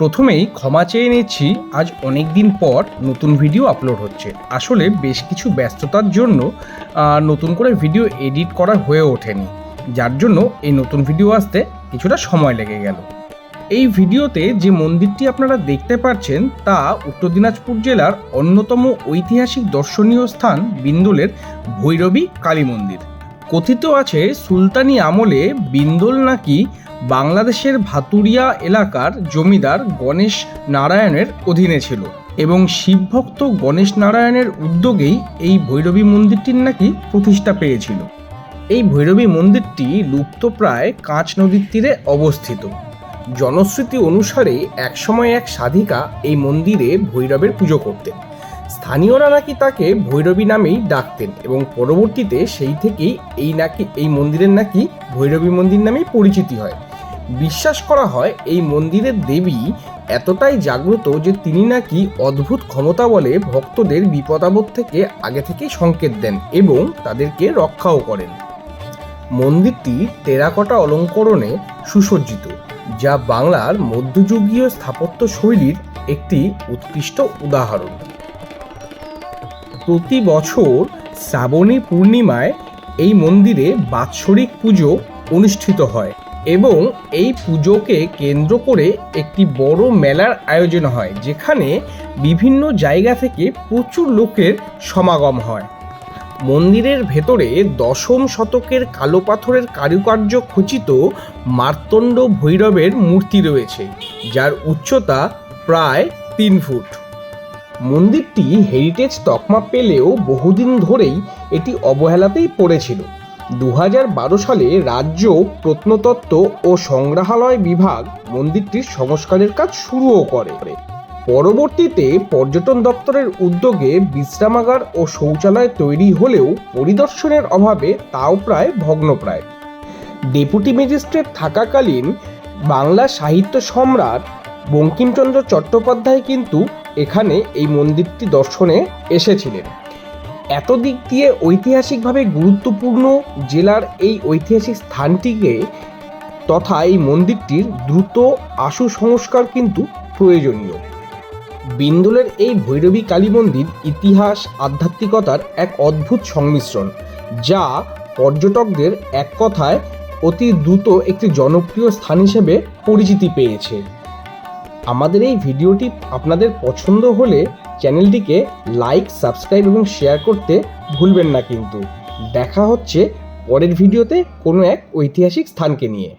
প্রথমেই ক্ষমা চেয়ে নিচ্ছি, আজ অনেক দিন পর নতুন ভিডিও আপলোড হচ্ছে। আসলে বেশ কিছু ব্যস্ততার জন্য নতুন করে ভিডিও এডিট করা হয়ে ওঠেনি। যার জন্য এই নতুন ভিডিও আসতে কিছুটা সময় লেগে গেল। এই ভিডিওতে যে মন্দিরটি আপনারা দেখতে পাচ্ছেন, তা উত্তর দিনাজপুর জেলার অন্যতম ঐতিহাসিক দর্শনীয় স্থান বিন্দুলের ভৈরবী কালী মন্দির। কথিত আছে, সুলতানি আমলে বিন্দুল নাকি বাংলাদেশের ভাতুরিয়া এলাকার জমিদার গণেশ নারায়ণের অধীনে ছিল এবং শিবভক্ত গণেশ নারায়ণের উদ্যোগেই এই ভৈরবী মন্দিরটির নাকি প্রতিষ্ঠা পেয়েছিল। এই ভৈরবী মন্দিরটি লুপ্তপ্রায় কাঁচ নদীর তীরে অবস্থিত। জনশ্রুতি অনুসারে একসময় এক সাধিকা এই মন্দিরে ভৈরবের পুজো করতেন। স্থানীয়রা নাকি তাকে ভৈরবী নামেই ডাকতেন এবং পরবর্তীতে সেই থেকেই এই নাকি, এই মন্দিরের নাকি ভৈরবী মন্দির নামেই পরিচিতি হয়। বিশ্বাস করা হয় এই মন্দিরের দেবী এতটাই জাগ্রত যে তিনি নাকি অদ্ভুত ক্ষমতা বলে ভক্তদের বিপদাবদ থেকে আগে থেকেই সংকেত দেন এবং তাদেরকে রক্ষাও করেন। মন্দিরটি টেরাকোটা অলঙ্করণে সুসজ্জিত, যা বাংলার মধ্যযুগীয় স্থাপত্য শৈলীর একটি উৎকৃষ্ট উদাহরণ। প্রতি বছর শ্রাবণী পূর্ণিমায় এই মন্দিরে বাৎসরিক পুজো অনুষ্ঠিত হয় এবং এই পুজোকে কেন্দ্র করে একটি বড় মেলার আয়োজন হয়, যেখানে বিভিন্ন জায়গা থেকে প্রচুর লোকের সমাগম হয়। মন্দিরের ভেতরে দশম শতকের কালো পাথরের কারুকার্য খচিত মার্তণ্ড ভৈরবের মূর্তি রয়েছে, যার উচ্চতা প্রায় তিন ফুট। মন্দিরটি হেরিটেজ তকমা পেলেও বহুদিন ধরেই এটি অবহেলাতেই পড়েছিল। দু বারো সালে রাজ্য, প্রত্নতত্ত্ব ও সংগ্রহালয় বিভাগ মন্দিরটির সংস্কারের কাজ শুরুও করে। পরবর্তীতে পর্যটন দপ্তরের উদ্যোগে বিশ্রামাগার ও শৌচালয় তৈরি হলেও পরিদর্শনের অভাবে তাও প্রায় ভগ্নপ্রায়। ডেপুটি ম্যাজিস্ট্রেট থাকাকালীন বাংলা সাহিত্য সম্রাট বঙ্কিমচন্দ্র চট্টোপাধ্যায় কিন্তু এখানে এই মন্দিরটি দর্শনে এসেছিলেন। এত দিক দিয়ে ঐতিহাসিকভাবে গুরুত্বপূর্ণ জেলার এই ঐতিহাসিক স্থানটিকে তথা এই মন্দিরটির দ্রুত আশু সংস্কার কিন্তু প্রয়োজনীয়। বিন্দুলের এই ভৈরবী কালী মন্দির ইতিহাস, আধ্যাত্মিকতার এক অদ্ভুত সংমিশ্রণ, যা পর্যটকদের এক কথায় অতি দ্রুত একটি জনপ্রিয় স্থান হিসেবে পরিচিতি পেয়েছে। আমাদের এই ভিডিওটি আপনাদের পছন্দ হলে চ্যানেলটিকে লাইক, সাবস্ক্রাইব এবং শেয়ার করতে ভুলবেন না কিন্তু। দেখা হচ্ছে পরের ভিডিওতে কোনো এক ঐতিহাসিক স্থানকে নিয়ে।